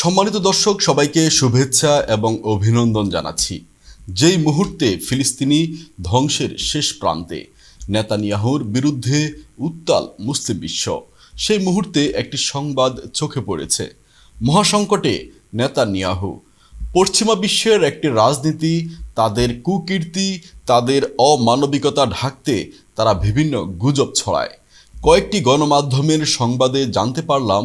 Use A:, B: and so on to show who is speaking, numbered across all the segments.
A: সম্মানিত দর্শক সবাইকে শুভেচ্ছা এবং অভিনন্দন জানাচ্ছি যেই মুহূর্তে ফিলিস্তিনি ধ্বংসের শেষ প্রান্তে নেতানিয়াহুর বিরুদ্ধে উত্তাল মুসলিম বিশ্ব সেই মুহূর্তে একটি সংবাদ চোখে পড়েছে মহাসংকটে নেতানিয়াহু পশ্চিমা বিশ্বের একটি রাজনীতি তাদের কুকীর্তি তাদের অমানবিকতা ঢাকতে তারা বিভিন্ন গুজব ছড়ায় কয়েকটি গণমাধ্যমের সংবাদে জানতে পারলাম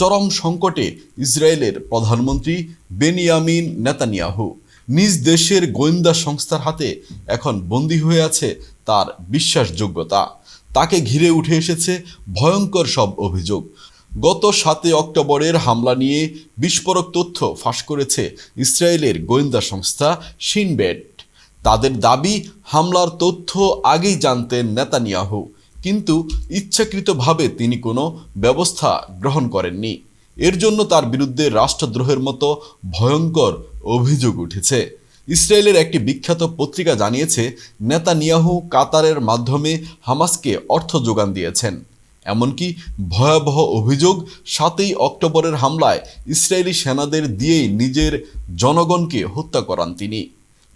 A: চরম সংকটে ইসরায়েলের প্রধানমন্ত্রী বেনিয়ামিন নেতানিয়াহু নিজ দেশের গোয়েন্দা সংস্থার হাতে এখন বন্দী হয়ে আছে তার বিশ্বাসযোগ্যতা তাকে ঘিরে উঠে এসেছে ভয়ঙ্কর সব অভিযোগ গত সাতে অক্টোবরের হামলা নিয়ে বিস্ফোরক তথ্য ফাঁস করেছে ইসরায়েলের গোয়েন্দা সংস্থা সিনবেট তাদের দাবি হামলার তথ্য আগেই জানতেন নেতানিয়াহু কিন্তু ইচ্ছাকৃতভাবে তিনি কোনো ব্যবস্থা গ্রহণ করেননি এর জন্য তার বিরুদ্ধে রাষ্ট্রদ্রোহের মতো ভয়ঙ্কর অভিযোগ উঠেছে ইসরায়েলের একটি বিখ্যাত পত্রিকা জানিয়েছে নেতানিয়াহু কাতারের মাধ্যমে হামাসকে অর্থ যোগান দিয়েছেন এমনকি ভয়াবহ অভিযোগ সাতই অক্টোবরের হামলায় ইসরায়েলি সেনাদের দিয়েই নিজের জনগণকে হত্যা করান তিনি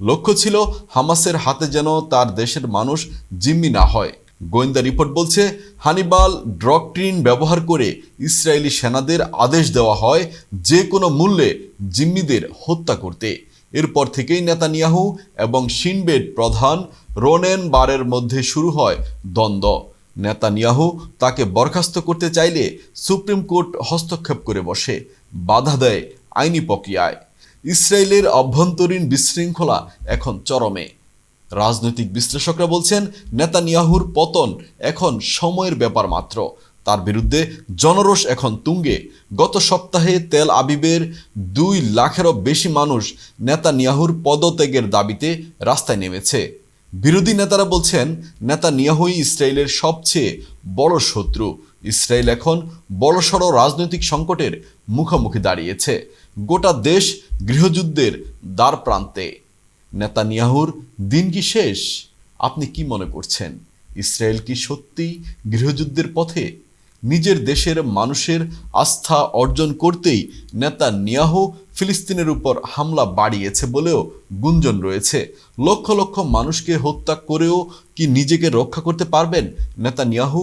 A: লক্ষ্য ছিল হামাসের হাতে যেন তার দেশের মানুষ জিম্মি না হয় গোয়েন্দা রিপোর্ট বলছে হানিবাল ড্রকট্রিন ব্যবহার করে ইসরায়েলি সেনাদের আদেশ দেওয়া হয় যে কোনো মূল্যে জিম্মিদের হত্যা করতে এরপর থেকেই নেতানিয়াহু এবং সিনবেড প্রধান রোনেন বারের মধ্যে শুরু হয় দ্বন্দ্ব নেতানিয়াহু তাকে বরখাস্ত করতে চাইলে সুপ্রিম কোর্ট হস্তক্ষেপ করে বসে বাধা দেয় আইনি প্রক্রিয়ায় ইসরায়েলের অভ্যন্তরীণ বিশৃঙ্খলা এখন চরমে রাজনৈতিক বিশ্লেষকরা বলছেন নেতানিয়াহুর পতন এখন সময়ের ব্যাপার মাত্র তার বিরুদ্ধে জনরোষ এখন তুঙ্গে গত সপ্তাহে তেল আবিবের দুই লাখেরও বেশি মানুষ নেতানিয়াহুর পদত্যাগের দাবিতে রাস্তায় নেমেছে বিরোধী নেতারা বলছেন নেতা নিয়াহুই ইসরায়েলের সবচেয়ে বড় শত্রু ইসরায়েল এখন বড়সড় রাজনৈতিক সংকটের মুখোমুখি দাঁড়িয়েছে গোটা দেশ গৃহযুদ্ধের দ্বার প্রান্তে নেতানিয়াহুর দিন কি শেষ আপনি কি মনে করছেন ইসরায়েল কি সত্যি গৃহযুদ্ধের পথে নিজের দেশের মানুষের আস্থা অর্জন করতেই নেতা নিয়াহু ফিলিস্তিনের উপর হামলা বাড়িয়েছে বলেও গুঞ্জন রয়েছে লক্ষ লক্ষ মানুষকে হত্যা করেও কি নিজেকে রক্ষা করতে পারবেন নেতা নিয়াহু